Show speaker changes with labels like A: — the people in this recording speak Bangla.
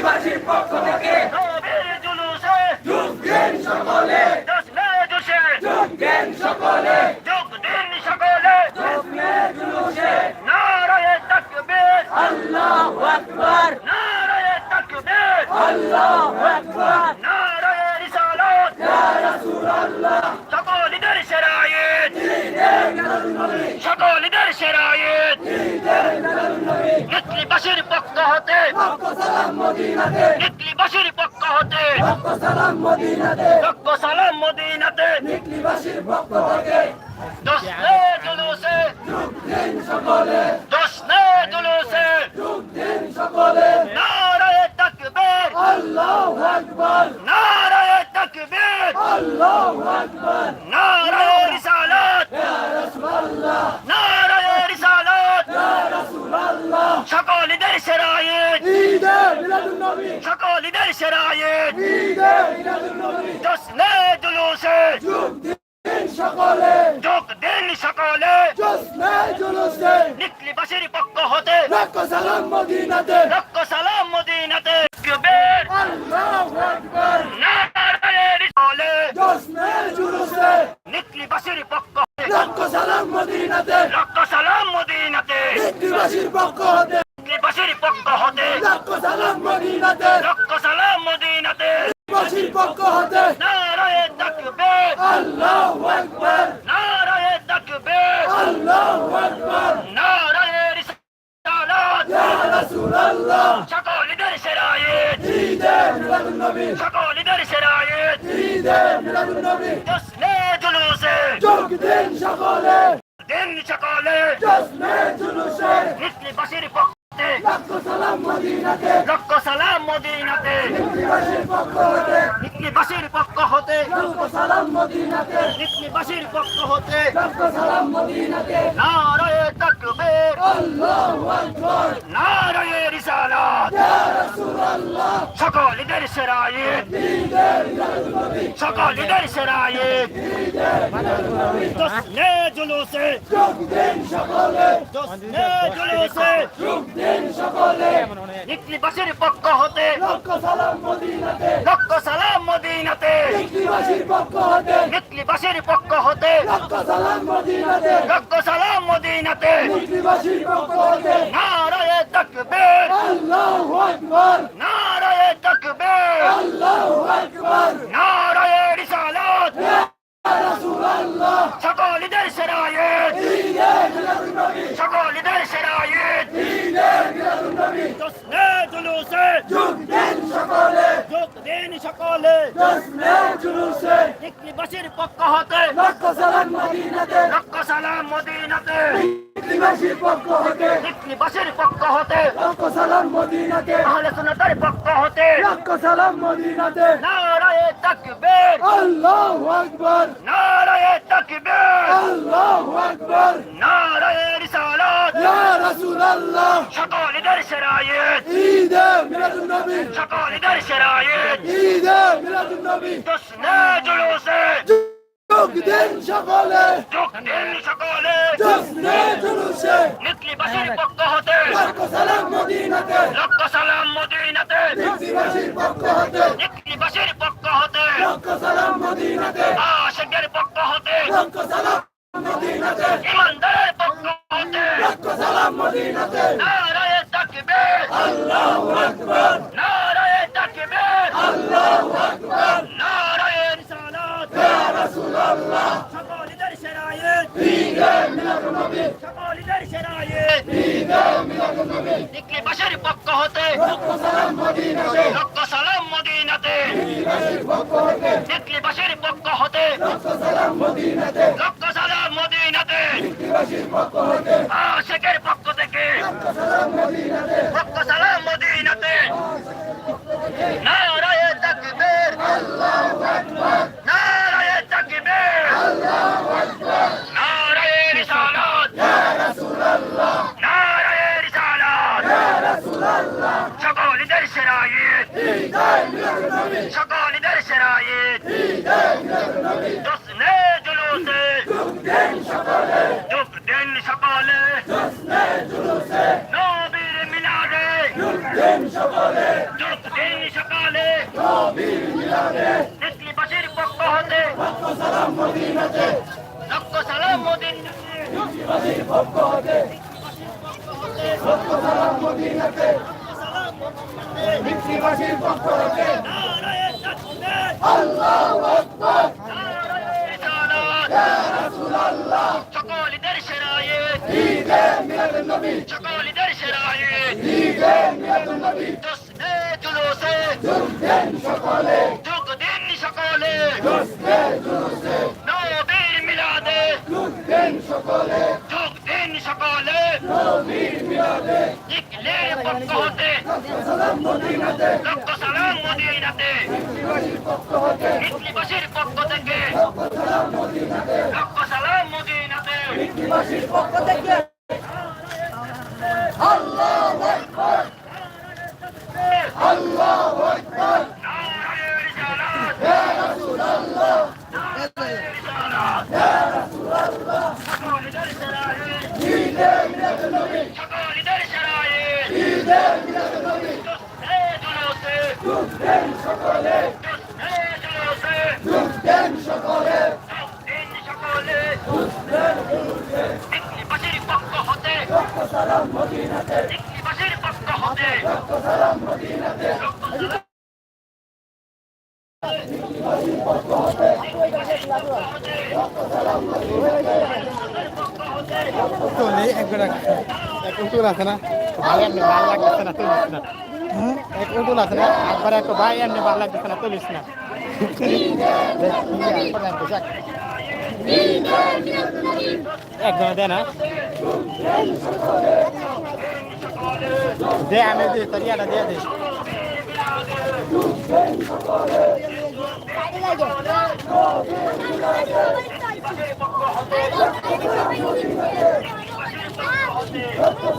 A: মুক্তিবাসীর পক্ষ থেকে। যোগ দেন সকলে। যোগ দেন সকলে। আল্লাহু আকবার।
B: তাকবীর
A: আকবার।
B: নারায়ে রিসালাত
A: ইয়া রাসূলুল্লাহ
B: সকলদের সেরায়েত
A: ঈদের মিলাদুন নবী
B: সকলদের সেরায়েত
A: ঈদের মিলাদুন নবী
B: নেতৃবাসীর পক্ষ হতে
A: লক্ষ সালাম মদিনাতে
B: নেতৃবাসীর পক্ষ হতে
A: লক্ষ নিকলিবাসীর সকলে দেন সকলে
B: নারায়ে তাকবীর
A: আল্লাহু আকবার
B: নারায়ে তাকবীর
A: আল্লাহু আকবার
B: নারায়ে রিসালাত
A: ইয়া রাসূলুল্লাহ
B: নারায়ে রিসালাত
A: ইয়া রাসূলুল্লাহ
B: সকলদের সেরায়েত
A: ঈদের
B: সেরায়েত
A: ঈদের মিলাদুন নবী
B: জশ্নে জুলুসে
A: সকলে।
B: যোগ দিন সকলে।
A: জশ্নে জুলুসে
B: নিকলিবাসীর পক্ষ হতে।
A: লক্ষ সালাম মদিনাতে।
B: লক্ষ সালাম মদিনাতে তাকবীর
A: আল্লাহু আকবার
B: নারায়ে রিসালাত
A: জশ্নে জুলুসে
B: নিকলিবাসীর পক্ষ হতে
A: লক্ষ সালাম মদিনাতে
B: লক্ষ সালাম মদিনাতে
A: নিকলিবাসীর পক্ষ হতে
B: নিকলিবাসীর পক্ষ হতে
A: লক্ষ সালাম মদিনাতে
B: লক্ষ সালাম মদিনাতে
A: নিকলিবাসীর পক্ষ হতে
B: নারায়ে তাকবীর
A: আল্লাহু আকবার
B: নারায়ে তাকবীর
A: আল্লাহু আকবার
B: নারায়ে রিসালাত
A: ইয়া রাসূলুল্লাহ
B: সকলদের সেরায়েত
A: ঈদের মিলাদুন নবী
B: সকলদের সেরায়েত
A: ঈদের মিলাদুন নবী
B: জশ্নে জুলুসে
A: যোগ দেন সকলে
B: দিন সকলে
A: জশ্নে জুলুসে
B: নিকলিবাসীর পক্ষ হতে
A: লক্ষ সালাম মদিনাতে।
B: লক্ষ সালাম মদিনাতে।
A: নিকলিবাসীর পক্ষ হতে। লক্ষ সালাম মদিনাতে
B: নিকলিবাসীর পক্ষ হতে।
A: লক্ষ সালাম মদিনাতে
B: নারায়ে তাকবীর।
A: আল্লাহু আকবার।
B: নারায়ে রিসালাত
A: নবী
B: সকলদের সেরায়েত
A: ঈদের মিলাদুন নবী
B: জশ্নে জুলুসে।
A: যোগ দেন সকলে
B: জশ্নে জুলুসে।
A: যোগ দেন সকলে
B: নিকলিবাসীর পক্ষ হতে।
A: লক্ষ সালাম মদিনাতে।
B: লক্ষ সালাম মদিনাতে
A: নিকলিবাসীর পক্ষ হতে।
B: নিকলিবাসীর পক্ষ হতে
A: লক্ষ সালাম মদিনাতে।
B: লক্ষ সালাম মদিনাতে
A: নিকলিবাসীর পক্ষ হতে
B: নারায়ে তাকবীর।
A: আল্লাহু আকবার।
B: নিকলিবাসীর পক্ষ হতে
A: লক্ষ সালাম মদিনাতে
B: লক্ষ সালাম মদিনাতে
A: নিকলিবাসীর পক্ষ হতে।
B: নিকলিবাসীর পক্ষ হতে।
A: লক্ষ সালাম মদিনাতে।
B: আহলে সুন্নাতের পক্ষ হতে।
A: লক্ষ সালাম মদিনাতে।
B: নারায়ে তাকবীর।
A: আল্লাহু আকবার।
B: নারায়ে তাকবীর।
A: আল্লাহু আকবার।
B: নারায়ে রিসালাত।
A: ইয়া রাসূলুল্লাহ।
B: সকলদের সেরায়েত।
A: ঈদে মিলাদুন নবী।
B: সকলদের সেরায়েত।
A: ঈদে মিলাদুন নবী।
B: জশ্নে জুলুসে
A: যোগ দেন সকলে।
B: যোগ দিন সকলে।
A: জশ্নে জুলুসে
B: নিকলিবাসীর পক্ষ হতে।
A: সালাম
B: লক্ষ সালাম মদিনাতে
A: নিকলিবাসীর পক্ষ হতে
B: নিকলিবাসীর পক্ষ হতে
A: লক্ষ সালাম মদিনাতে
B: আশেকের পক্ষ হতে
A: লক্ষ সালাম মদিনাতে
B: ইমানদারের পক্ষ হতে
A: লক্ষ সালাম মদিনাতে
B: নারায়ে তাকবীর
A: আল্লাহু আকবার
B: নারায়ে তাকবীর
A: আল্লাহু আকবার
B: নারায়ে রিসালাত
A: ইয়া রাসূলুল্লাহ
B: সকলদের সেরায়েত
A: ঈদে মিলাদুন নবী
B: সকলদের সেরায়েত
A: ঈদে মিলাদুন
B: নিকলিবাসীর পক্ষ হতে?
A: লক্ষ সালাম মদিনাতে। নিকলিবাসীর পক্ষ হতে। লক্ষ সালাম মদিনাতে।
B: সকল ঈদের সেরায়ত সকল ঈদের সেরায়ত জশ্নে জুলুসে যোগ দিন সকলে নবীর মিনারে যোগ দিন সকলে নেত্রীবাসীর
A: পক্ষ হতে লক্ষ সালাম মদিন পক্ষ হতে আল্লাহু আকবার
B: সকলদের সেরায়েত
A: ঈদে মিলাদুন নবী
B: সকলদের সেরায়েত
A: ঈদে মিলাদুন নবী
B: দোস্তে জুলুসে
A: যোগ দেন সকলে
B: যোগ দিন সকলে
A: দোস্তে জুলুসে
B: নবীর মিলাদে
A: যোগ দেন সকলে
B: যোগ দিন সকলে
A: নবীর মিলাদে
B: ইকলের পক্ষ হতে লক্ষ সালাম মদিনাতে
A: মিত্রিবাসীর পক্ষ
B: থেকে লক্ষ সালাম মদিনাতে
A: মিত্রিবাসীর পক্ষ থেকে আল্লাহু আকবার আল্লাহু আকবার
B: নারায়ে রিসালাত
A: ইয়া রাসূলুল্লাহ
B: সকলদের সেরায়েত
A: ঈদে মিলাদুন নবী
B: সকলদের সেরায়েত
A: ঈদে মিলাদুন নবী
B: দোস্তে জুলুসে
A: যোগ দেন সকলে
B: দোস্তে জুলুসে
A: যোগ দেন সকলে
B: যোগ দিন সকলে মিত্রিবাসীর পক্ষ হতে
A: সালাম মদিনাতে
B: মিত্রিবাসীর পক্ষ হতে
A: সালাম মদিনাতে
B: লক্ষ সালাম
C: তোলে একবার এক উতুল আছে না ভাই এমনি ভালো লাগতেছে না তুলিস না এক উতুল আছে না একবার ভাই এমনি ভালো লাগতেছে না তুলিস না একদম দে না দে আমি দে তোর ইয়াটা দিয়ে দে
D: লাগে